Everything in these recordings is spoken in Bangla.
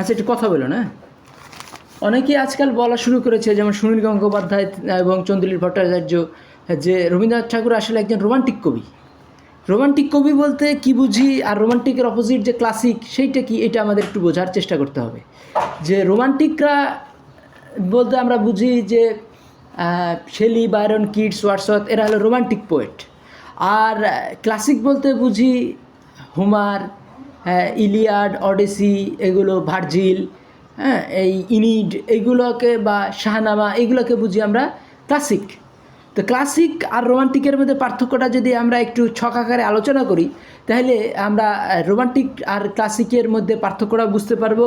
আচ্ছা একটু কথা বলো না। অনেকেই আজকাল বলা শুরু করেছে, যেমন সুনীল গঙ্গোপাধ্যায় এবং চন্দ্রলীল ভট্টাচার্য, যে রবীন্দ্রনাথ ঠাকুর আসলে একজন রোমান্টিক কবি। রোমান্টিক কবি বলতে কি বুঝি আর রোমান্টিকের অপোজিট যে ক্লাসিক সেইটা কি? এটা আমাদের একটু বোঝার চেষ্টা করতে হবে। যে রোমান্টিকরা বলতে আমরা বুঝি যে শেলি, বাইরন কিডস ওয়াটসওয়ার্থ, এরা হলো রোমান্টিক পোয়েট আর ক্লাসিক বলতে বুঝি হুমার ইলিয়াড, অডেসি, এগুলো ভার্জিল হ্যাঁ এই ইনিড এইগুলোকে বা শাহনামা, এগুলোকে বুঝি আমরা ক্লাসিক। তো ক্লাসিক আর রোমান্টিকের মধ্যে পার্থক্যটা যদি আমরা একটু ছক আকারে আলোচনা করি, তাহলে আমরা রোমান্টিক আর ক্লাসিকের মধ্যে পার্থক্যটা বুঝতে পারব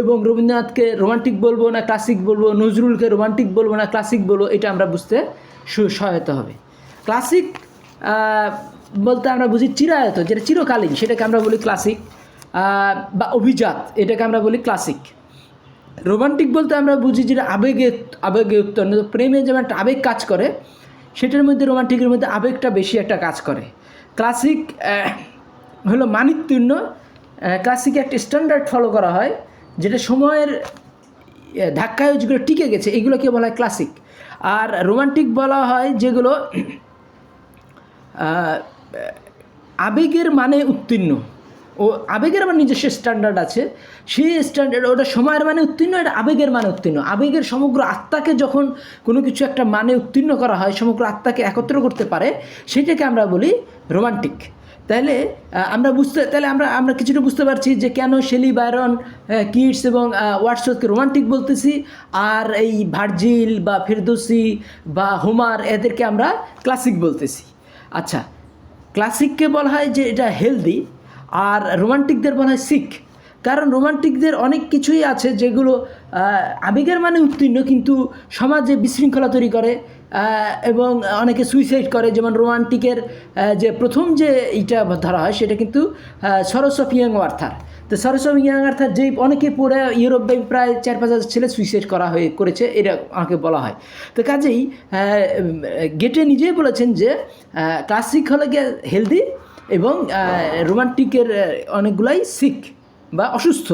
এবং রবীন্দ্রনাথকে রোমান্টিক বলব না ক্লাসিক বলব, নজরুলকে রোমান্টিক বলব না ক্লাসিক বলব, এটা আমরা বুঝতে সহায়তা হবে। ক্লাসিক বলতে আমরা বুঝি চিরায়ত, যেটা চিরকালীন, সেটাকে আমরা বলি ক্লাসিক বা অভিজাত, এটাকে আমরা বলি ক্লাসিক রোমান্টিক বলতে আমরা বুঝি যেটা আবেগে আবেগে উত্তন্ন প্রেমে যেমন একটা আবেগ কাজ করে, সেটার মধ্যে রোমান্টিকের মধ্যে আবেগটা বেশি একটা কাজ করে। ক্লাসিক হলো মানিত্যূর্ণ ক্লাসিকে একটা স্ট্যান্ডার্ড ফলো করা হয়, যেটা সময়ের ধাক্কায় যেগুলো টিকে গেছে, এগুলোকে বলা হয় ক্লাসিক আর রোমান্টিক বলা হয় যেগুলো আবেগের মানে উত্তীর্ণ। ও আবেগের আমার নিজস্ব স্ট্যান্ডার্ড আছে। সেই স্ট্যান্ডার্ড ওটা সময়ের মানে উত্তীর্ণ, এটা আবেগের মানে উত্তীর্ণ। আবেগের সমগ্র আত্মাকে যখন কোনো কিছু একটা মানে উত্তীর্ণ করা হয়, সমগ্র আত্মাকে একত্র করতে পারে, সেটাকে আমরা বলি রোমান্টিক তাহলে আমরা বুঝতে, তাহলে আমরা আমরা কিছুটা বুঝতে পারছি যে কেন শেলি বায়রন কিডস এবং ওয়াটসকে রোমান্টিক বলতেছি, আর এই ভার্জিল বা ফেরদৌসি বা হোমার এদেরকে আমরা ক্লাসিক বলতেছি। আচ্ছা ক্লাসিককে বলা হয় যে এটা হেলদি আর রোমান্টিকদের বলা হয় শিখ কারণ রোমান্টিকদের অনেক কিছুই আছে যেগুলো আবেগের মানে উত্তীর্ণ, কিন্তু সমাজে বিশৃঙ্খলা তৈরি করে। এবং অনেকে সুইসাইড করে, যেমন রোমান্টিকের যে প্রথম যে এইটা ধরা হয়, সেটা কিন্তু সরস অফ ইয়াং ওয়ার্থার তো সরস অফ ইয়াং আর্থার যেই অনেকে পড়ে ইউরোপে প্রায় চার পাঁচ হাজার ছেলে সুইসাইড করা হয়ে করেছে, এটা আমাকে বলা হয়। তো কাজেই গেটে নিজেই বলেছেন যে ক্লাসিক হলে গিয়ে হেলদি এবং রোমান্টিকের অনেকগুলাই সিক বা অসুস্থ।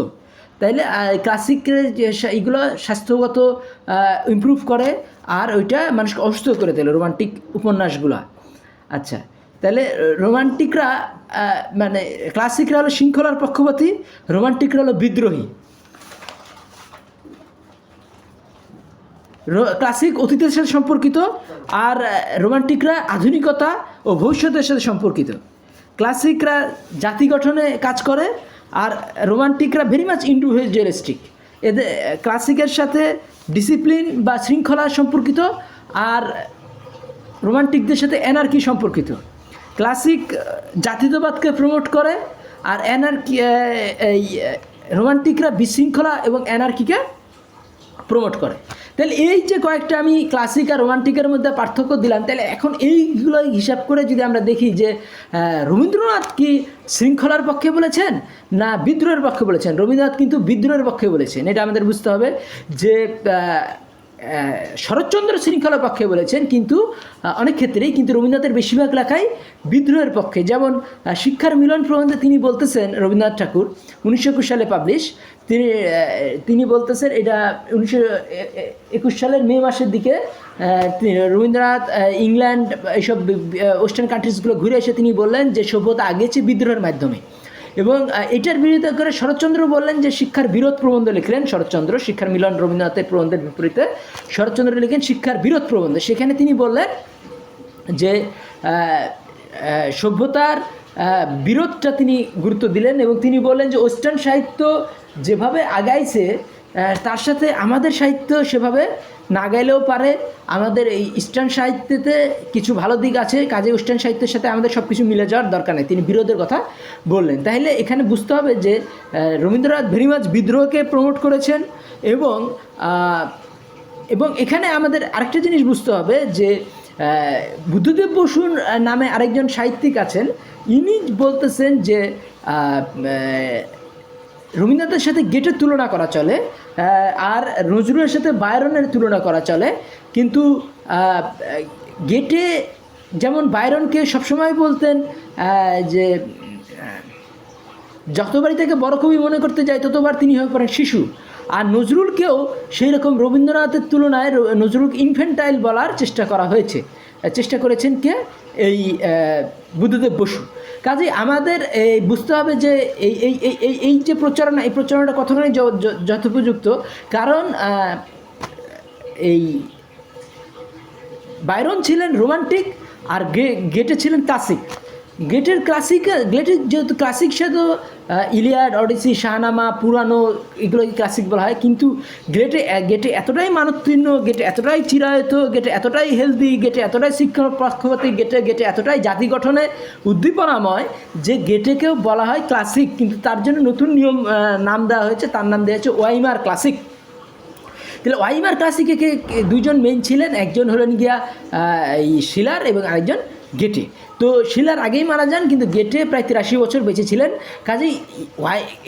তাইলে ক্লাসিকের এইগুলো স্বাস্থ্যগত ইমপ্রুভ করে, আর ওইটা মানুষকে অসুস্থ করে তোলে রোমান্টিক উপন্যাসগুলো। আচ্ছা তাহলে রোমান্টিকরা মানে ক্লাসিকরা হলো শৃঙ্খলার পক্ষপাতী রোমান্টিকরা হলো বিদ্রোহী। ক্লাসিক অতীতের সাথে সম্পর্কিত, আর রোমান্টিকরা আধুনিকতা ও ভবিষ্যতের সাথে সম্পর্কিত। ক্লাসিকরা জাতি গঠনে কাজ করে আর রোমান্টিকরা ভেরি মাচ ইন্ডিভিজুয়ালিস্টিক এদের ক্লাসিকের সাথে ডিসিপ্লিন বা শৃঙ্খলা সম্পর্কিত আর রোমান্টিকদের সাথে এনার্কি সম্পর্কিত। ক্লাসিক জাতিত্ববাদকে প্রমোট করে আর এনার্কি এই রোমান্টিকরা বিশৃঙ্খলা এবং এনার্কিকে প্রমোট করে। তাহলে এই যে কয়েকটা আমি ক্লাসিক আর রোমান্টিকের মধ্যে পার্থক্য দিলাম, তাহলে এখন এইগুলো হিসাব করে যদি আমরা দেখি যে রবীন্দ্রনাথ কি শৃঙ্খলার পক্ষে বলেছেন না বিদ্রোহের পক্ষে বলেছেন? রবীন্দ্রনাথ কিন্তু বিদ্রোহের পক্ষে বলেছেন। এটা আমাদের বুঝতে হবে যে শরৎচন্দ্র শৃঙ্খলার পক্ষে বলেছেন, কিন্তু অনেক ক্ষেত্রেই কিন্তু রবীন্দ্রনাথের বেশিরভাগ লেখাই বিদ্রোহের পক্ষে। যেমন শিক্ষার মিলন প্রবন্ধে তিনি বলতেছেন, রবীন্দ্রনাথ ঠাকুর, উনিশশো একুশ সালে পাবলিশ তিনি তিনি বলতেছেন এটা উনিশশো একুশ সালের মে মাসের দিকে রবীন্দ্রনাথ ইংল্যান্ড, এইসব ওয়েস্টার্ন কান্ট্রিজগুলো ঘুরে এসে তিনি বললেন যে সভ্যতা আগেছে বিদ্রোহের মাধ্যমে। এবং এটার বিরোধিতা করে শরৎচন্দ্র বললেন যে শিক্ষার বিরোধ প্রবন্ধ লিখলেন শরৎচন্দ্র, শিক্ষার মিলন রবীন্দ্রনাথের প্রবন্ধের বিপরীতে। শরৎচন্দ্র লিখেন শিক্ষার বিরোধ প্রবন্ধ। সেখানে তিনি বললেন যে সভ্যতার বিরোধটা তিনি গুরুত্ব দিলেন এবং তিনি বললেন যে ওয়েস্টার্ন সাহিত্য যেভাবে আগাইছে তার সাথে আমাদের সাহিত্য সেভাবে না গাইলেও পারে। আমাদের এই ইস্টার্ন সাহিত্যেতে কিছু ভালো দিক আছে, কাজে ওয়েস্টার্ন সাহিত্যের সাথে আমাদের সব কিছু মিলে যাওয়ার দরকার নেই। তিনি বিরোধের কথা বললেন। তাহলে এখানে বুঝতে হবে যে রবীন্দ্রনাথ ভেরি মাচ বিদ্রোহকে প্রমোট করেছেন এবং এবং এখানে আমাদের আরেকটা জিনিস বুঝতে হবে যে বুদ্ধদেব বসুর নামে আরেকজন সাহিত্যিক আছেন। ইনি বলতেছেন যে রবীন্দ্রনাথের সাথে গেটের তুলনা করা চলে আর নজরুলের সাথে বায়রনের তুলনা করা চলে। কিন্তু গেটে যেমন বায়রনকে সবসময় বলতেন যে যতবারই তাকে বড় কবি মনে করতে যায়, ততবার তিনি হয়ে পড়েন শিশু। আর নজরুলকেও সেই রকম রবীন্দ্রনাথের তুলনায় নজরুল ইনফেন্টাইল বলার চেষ্টা করা হয়েছে। চেষ্টা করেছেন কে? এই বুদ্ধদেব বসু। কাজেই আমাদের এই বুঝতে হবে যে এই এই এই এই এই যে প্রচারণা, এই প্রচারণাটা কতখানি যথোপযুক্ত, কারণ এই বাইরন ছিলেন রোমান্টিক আর গে- গেটে ছিলেন ক্লাসিক গেটের ক্লাসিক গেটের যেহেতু ক্লাসিক সে তো ইলিয়াড অডিসি শাহনামা, পুরানো এগুলোকে ক্লাসিক বলা হয়। কিন্তু গেটে গেটে এতটাই মানোত্তীর্ণ গেটে এতটাই চিরায়ত গেটে এতটাই হেলদি গেটে এতটাই শিক্ষা পক্ষপাতি গেটে গেটে এতটাই জাতি গঠনে উদ্দীপনাময় যে গেটেকেও বলা হয় ক্লাসিক কিন্তু তার জন্য নতুন নিয়ম নাম দেওয়া হয়েছে, তার নাম দেওয়া হয়েছে ওয়াইমার ক্লাসিক তাহলে ওয়াইমার ক্লাসিকে দুইজন মেন ছিলেন, একজন হলেন গিয়া এই শিলার এবং আরেকজন গেটে তো শিলার আগেই মারা যান, কিন্তু গেটে প্রায় তিরাশি বছর বেঁচে ছিলেন। কাজেই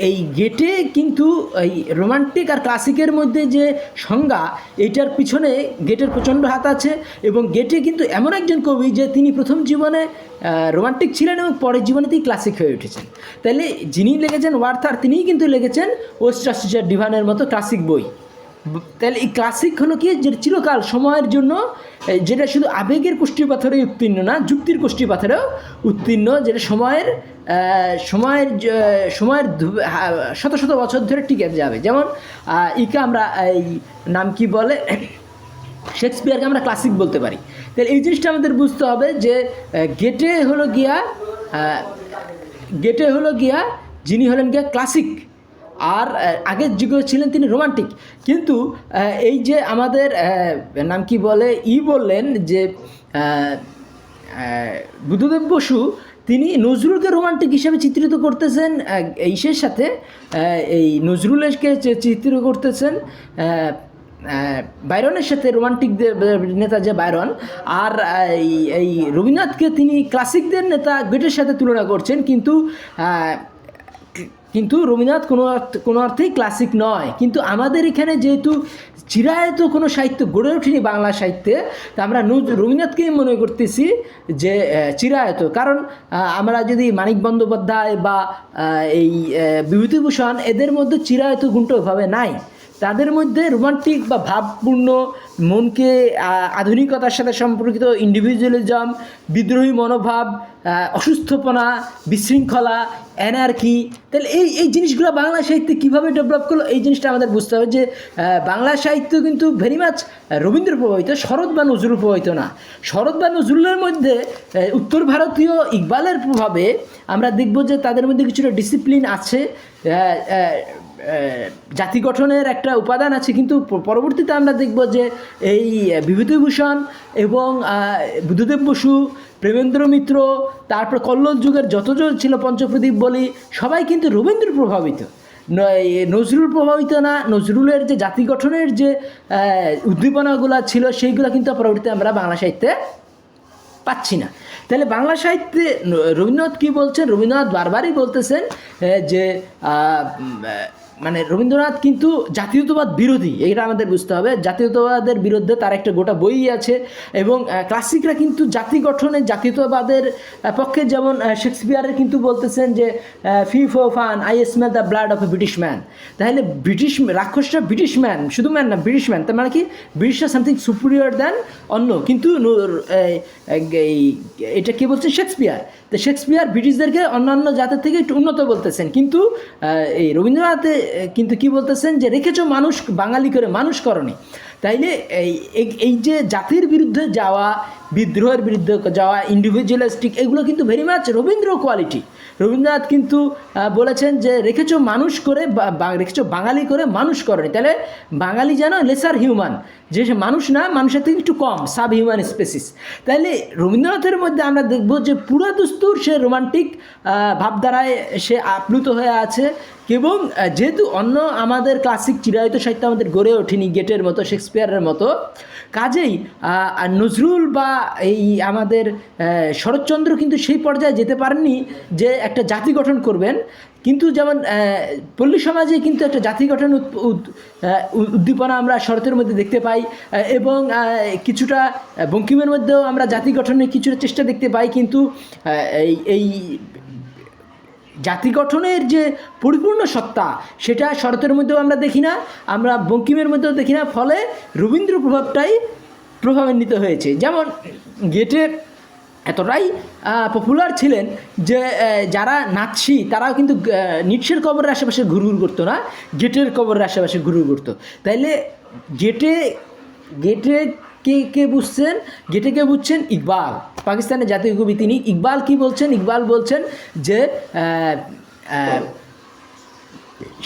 এই গেটে কিন্তু এই রোমান্টিক আর ক্লাসিকের মধ্যে যে সংজ্ঞা এইটার পিছনে গেটের প্রচণ্ড হাত আছে এবং গেটে কিন্তু এমন একজন কবি যে তিনি প্রথম জীবনে রোমান্টিক ছিলেন এবং পরের জীবনে তিনি ক্লাসিক হয়ে উঠেছেন। তাহলে যিনি লিখেছেন ওয়ার্থার তিনিই কিন্তু লিখেছেন ওয়েস্টার ডিভানের মতো ক্লাসিক বই। তাহলে এই ক্লাসিক হলো কি? যে চিরকাল সময়ের জন্য যেটা শুধু আবেগের কুষ্টি পাথরে উত্তীর্ণ না, যুক্তির কুষ্টি পাথরেও উত্তীর্ণ, যেটা সময়ের সময়ের সময়ের শত শত বছর ধরে টিকে যাবে। যেমন ইকে আমরা, এই নাম কি বলে? শেক্সপিয়ারকে আমরা ক্লাসিক বলতে পারি। তাহলে এই জিনিসটা আমাদের বুঝতে হবে যে গেটে হলো গিয়া গেটে হলো গিয়া যিনি হলেন গিয়া ক্লাসিক আর আগের যুগে ছিলেন তিনি রোমান্টিক। কিন্তু এই যে আমাদের নাম কি বলে, ই বললেন যে বুদ্ধদেব বসু তিনি নজরুলকে রোমান্টিক হিসেবে চিত্রিত করতেছেন ইসের সাথে এই নজরুলকে চিত্রিত করতেছেন বাইরনের সাথে রোমান্টিক নেতা যে বাইরন, আর এই রবীন্দ্রনাথকে তিনি ক্লাসিকদের নেতা, গেটের সাথে তুলনা করছেন, কিন্তু কিন্তু রবীন্দ্রনাথ কোনো কোনো অর্থেই ক্লাসিক নয়। কিন্তু আমাদের এখানে যেহেতু চিরায়ত কোনো সাহিত্য গড়ে ওঠেনি বাংলা সাহিত্যে, তা আমরা নজ- রবীন্দ্রনাথকেই মনে করতেছি যে চিরায়ত। কারণ আমরা যদি মানিক বন্দ্যোপাধ্যায় বা এই বিভূতিভূষণ, এদের মধ্যে চিরায়ত গুণটা ওইভাবে নাই। তাদের মধ্যে রোমান্টিক বা ভাবপূর্ণ, মনকে আধুনিকতার সাথে সম্পর্কিত ইন্ডিভিজুয়ালিজম বিদ্রোহী মনোভাব অসুস্থপনা, বিশৃঙ্খলা অ্যানার্কি তাহলে এই এই জিনিসগুলো বাংলা সাহিত্যে কীভাবে ডেভেলপ করল এই জিনিসটা আমাদের বুঝতে হবে যে বাংলা সাহিত্য কিন্তু ভেরি মাচ রবীন্দ্র প্রভাবিত, শরৎ বা নজরুল প্রভাবিত না। শরৎ বা নজরুলের মধ্যে উত্তর ভারতীয় ইকবালের প্রভাবে আমরা দেখব যে তাদের মধ্যে কিছুটা ডিসিপ্লিন আছে জাতি গঠনের একটা উপাদান আছে, কিন্তু পরবর্তীতে আমরা দেখব যে এই বিভূতিভূষণ এবং বুদ্ধদেব বসু, প্রেমেন্দ্র মিত্র, তারপর কল্লোল যুগের যতজন ছিল পঞ্চপ্রদীপ বলি, সবাই কিন্তু রবীন্দ্র প্রভাবিত। নজরুল প্রভাবিত না, নজরুলের যে জাতি গঠনের যে উদ্দীপনাগুলো ছিল, সেইগুলো কিন্তু পরবর্তীতে আমরা বাংলা সাহিত্যে পাচ্ছি না। তাহলে বাংলা সাহিত্যে রবীন্দ্রনাথ কী বলছেন? রবীন্দ্রনাথ বারবারই বলতেছেন যে মানে রবীন্দ্রনাথ কিন্তু জাতীয়তাবাদ বিরোধী এটা আমাদের বুঝতে হবে। জাতীয়তাবাদের বিরুদ্ধে তার একটা গোটা বই আছে এবং ক্লাসিকরা কিন্তু জাতি গঠনে জাতীয়তাবাদের পক্ষে যেমন শেক্সপিয়ারের কিন্তু বলতেছেন যে fee fo fum I smell the blood of a British man. তাহলে ব্রিটিশ রাক্ষসরা ব্রিটিশ ম্যান শুধু ম্যান না ব্রিটিশ ম্যান তার মানে কি? ব্রিটিশরা সামথিং সুপিরিয়র দেন অন্য কিন্তু এটা কে বলছেন শেক্সপিয়ার। তো শেক্সপিয়ার ব্রিটিশদেরকে অন্যান্য জাতের থেকে একটু উন্নত বলতেছেন। কিন্তু এই রবীন্দ্রনাথে আহ, কিন্তু কি বলতেছেন যে রেখেছো মানুষ, বাঙালি করে মানুষ করনি। তাইলে এই, এই- যে জাতির বিরুদ্ধে যাওয়া, বিদ্রোহের বিরুদ্ধে যাওয়া ইন্ডিভিজুয়ালিস্টিক এগুলো কিন্তু very much Rabindra quality Rabindranath কিন্তু বলেছেন যে রেখেছো মানুষ করে রেখেছো বাঙালি করে মানুষ করনি। তাহলে বাঙালি যেন লেসার হিউম্যান যে মানুষ না, মানুষের থেকে একটু কম সাব হিউম্যান স্পেসিস তাহলে রবীন্দ্রনাথের মধ্যে আমরা দেখব যে পুরো দস্তুর সে রোমান্টিক ভাবধারায় সে আপ্লুত হয়ে আছে। এবং যেহেতু অন্য আমাদের ক্লাসিক চিরায়ত সাহিত্য আমাদের গড়ে ওঠেনি গেটের মতো, শেক্সপিয়ারের মতো, কাজেই নজরুল বা এই আমাদের শরৎচন্দ্র কিন্তু সেই পর্যায়ে যেতে পারেননি যে একটা জাতি গঠন করবেন। কিন্তু যেমন পল্লী সমাজে কিন্তু একটা জাতি গঠন উদ্দীপনা আমরা শরতের মধ্যে দেখতে পাই এবং কিছুটা বঙ্কিমের মধ্যেও আমরা জাতি গঠনের কিছুটা চেষ্টা দেখতে পাই, কিন্তু এই জাতি গঠনের যে পরিপূর্ণ সত্তা, সেটা শরতের মধ্যেও আমরা দেখি না, আমরা বঙ্কিমের মধ্যেও দেখি না, ফলে রবীন্দ্র প্রভাবটাই প্রভাবান্বিত হয়েছে। যেমন গেটে এতটাই পপুলার ছিলেন যে যারা নাচি তারাও কিন্তু নিটসের কবরের আশেপাশে ঘুরঘুর করতো না, গেটের কবরের আশেপাশে ঘুরঘুর করতো। তাইলে গেটে গেটে কে কে বুঝছেন? গেটে কে বুঝছেন? ইকবাল। পাকিস্তানের জাতীয় কবি তিনি। ইকবাল কি বলছেন? ইকবাল বলছেন যে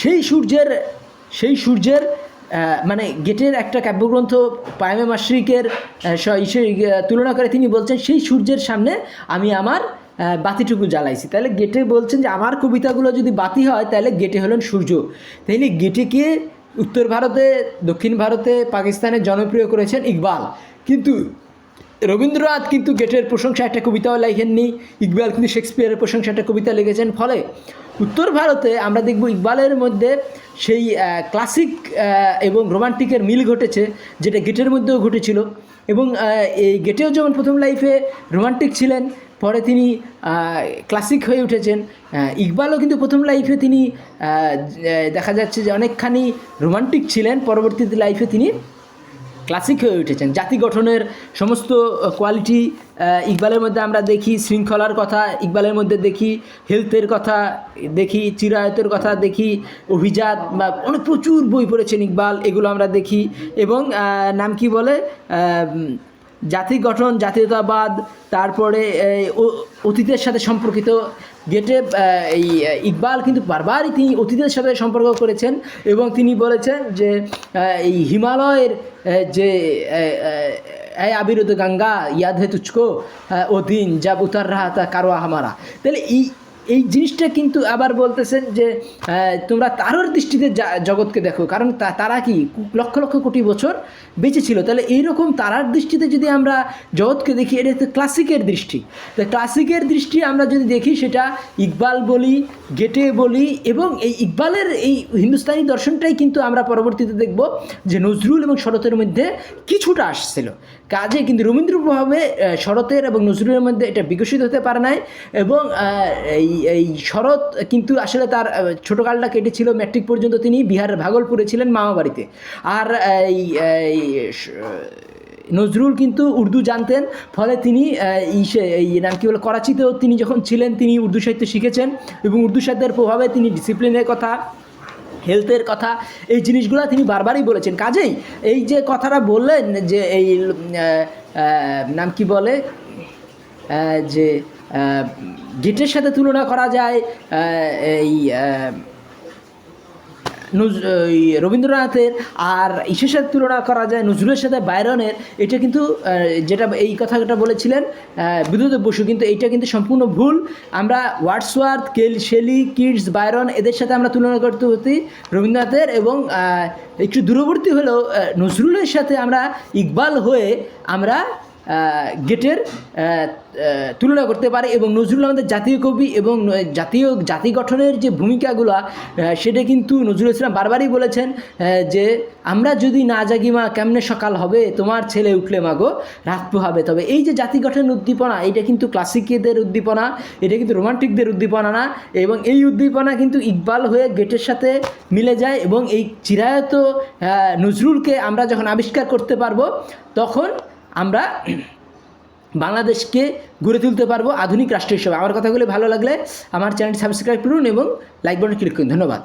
সেই সূর্যের সেই সূর্যের মানে গেটের একটা কাব্যগ্রন্থ পায়মে মাসরিকের তুলনা করে তিনি বলছেন, সেই সূর্যের সামনে আমি আমার বাতিটুকু জ্বালাইছি। তাহলে গেটে বলছেন যে, আমার কবিতাগুলো যদি বাতি হয়, তাহলে গেটে হলেন সূর্য। তাইলে গেটেকে উত্তর ভারতে, দক্ষিণ ভারতে পাকিস্তানে জনপ্রিয় করেছেন ইকবাল। কিন্তু রবীন্দ্রনাথ কিন্তু গেটের প্রশংসা একটা কবিতাও লেখেননি। ইকবাল কিন্তু শেক্সপিয়ারের প্রশংসা একটা কবিতা লিখেছেন। ফলে উত্তর ভারতে আমরা দেখব ইকবালের মধ্যে সেই ক্লাসিক এবং রোমান্টিকের মিল ঘটেছে, যেটা গেটের মধ্যেও ঘটেছিল। এবং এই গেটেও যেমন প্রথম লাইফে রোমান্টিক ছিলেন পরে তিনি ক্লাসিক হয়ে উঠেছেন। ইকবালও কিন্তু প্রথম লাইফে তিনি দেখা যাচ্ছে যে অনেকখানি রোমান্টিক ছিলেন। পরবর্তীতে লাইফে তিনি ক্লাসিক হয়ে উঠেছেন। জাতি গঠনের সমস্ত কোয়ালিটি ইকবালের মধ্যে আমরা দেখি, শৃঙ্খলার কথা ইকবালের মধ্যে দেখি হেলথের কথা দেখি, চিরায়তের কথা দেখি, অভিজাত বা অনেক প্রচুর বই পড়েছেন ইকবাল, এগুলো আমরা দেখি। এবং নাম কি বলে? জাতি গঠন, জাতীয়তাবাদ, তারপরে অতীতের সাথে সম্পর্কিত গেটে এই ইকবাল কিন্তু বারবারই তিনি অতীতের সাথে সম্পর্ক করেছেন এবং তিনি বলেছেন যে এই হিমালয়ের যে এই আবিরুদ গঙ্গা, ইয়াদ হে তুচকো ও দিন যাব উতার রাহা তা কারোয়া হামারা তাহলে এই এই জিনিসটা কিন্তু আবার বলতেছেন যে তোমরা তারর দৃষ্টিতে জগৎকে দেখো। কারণ তারা কি লক্ষ লক্ষ কোটি বছর বেঁচে ছিল। তাহলে এইরকম তারার দৃষ্টিতে যদি আমরা জগৎকে দেখি, এটা তো ক্লাসিকের দৃষ্টি। তো ক্লাসিকের দৃষ্টি আমরা যদি দেখি, সেটা ইকবাল বলি, গেটে বলি, এবং এই ইকবালের এই হিন্দুস্তানি দর্শনটাই কিন্তু আমরা পরবর্তীতে দেখব যে নজরুল এবং শরতের মধ্যে কিছুটা আসছিল। কাজে কিন্তু রবীন্দ্র প্রভাবে শরতের এবং নজরুলের মধ্যে এটা বিকশিত হতে পারে নাই। এবং এই এই শরৎ কিন্তু আসলে তার ছোটকালটা কেটেছিল ম্যাট্রিক পর্যন্ত তিনি বিহারের ভাগলপুরে ছিলেন মামা বাড়িতে। আর, এই নজরুল কিন্তু উর্দু জানতেন, ফলে তিনি ইসে, এই, নাম কী বলে, করাচিতেও তিনি যখন ছিলেন, তিনি উর্দু সাহিত্য শিখেছেন এবং উর্দু সাহিত্যের প্রভাবে তিনি ডিসিপ্লিনের কথা হেলথের কথা, এই জিনিসগুলো তিনি বারবারই বলেছেন। কাজেই এই যে কথাটা বললেন যে এই নাম কি বলে যে গেটের সাথে তুলনা করা যায় এই রবীন্দ্রনাথের, আর ইসের সাথে তুলনা করা যায় নজরুলের সাথে বাইরনের। এটা কিন্তু যেটা এই কথাটা বলেছিলেন বিদ্যুৎ বসু, কিন্তু এইটা কিন্তু সম্পূর্ণ ভুল। আমরা ওয়ার্ডসওয়ার্থ, কেল, শেলি, কিডস, বাইরন, এদের সাথে আমরা তুলনা করতে হতি রবীন্দ্রনাথের এবং একটু দূরবর্তী হলেও নজরুলের সাথে আমরা ইকবাল হয়ে আমরা গেটের তুলনা করতে পারে এবং নজরুল আমাদের জাতীয় কবি এবং জাতীয় জাতি গঠনের যে ভূমিকাগুলো সেটা কিন্তু নজরুল ইসলাম বারবারই বলেছেন যে আমরা যদি না জাগি মা, কেমনে সকাল হবে? তোমার ছেলে উঠলে মাগো, রাত পোহাবে। তবে এই যে জাতি গঠনের উদ্দীপনা এটা কিন্তু ক্লাসিকদের উদ্দীপনা, এটা কিন্তু রোমান্টিকদের উদ্দীপনা না, এবং এই উদ্দীপনা কিন্তু ইকবাল হয়ে গেটের সাথে মিলে যায় এবং এই চিরায়ত নজরুলকে আমরা যখন আবিষ্কার করতে পারব, তখন আমরা বাংলাদেশকে গড়ে তুলতে পারব আধুনিক রাষ্ট্র হিসেবে। আমার কথাগুলো ভালো লাগলে আমার চ্যানেলটি সাবস্ক্রাইব করুন এবং লাইক বাটন ক্লিক করুন। ধন্যবাদ।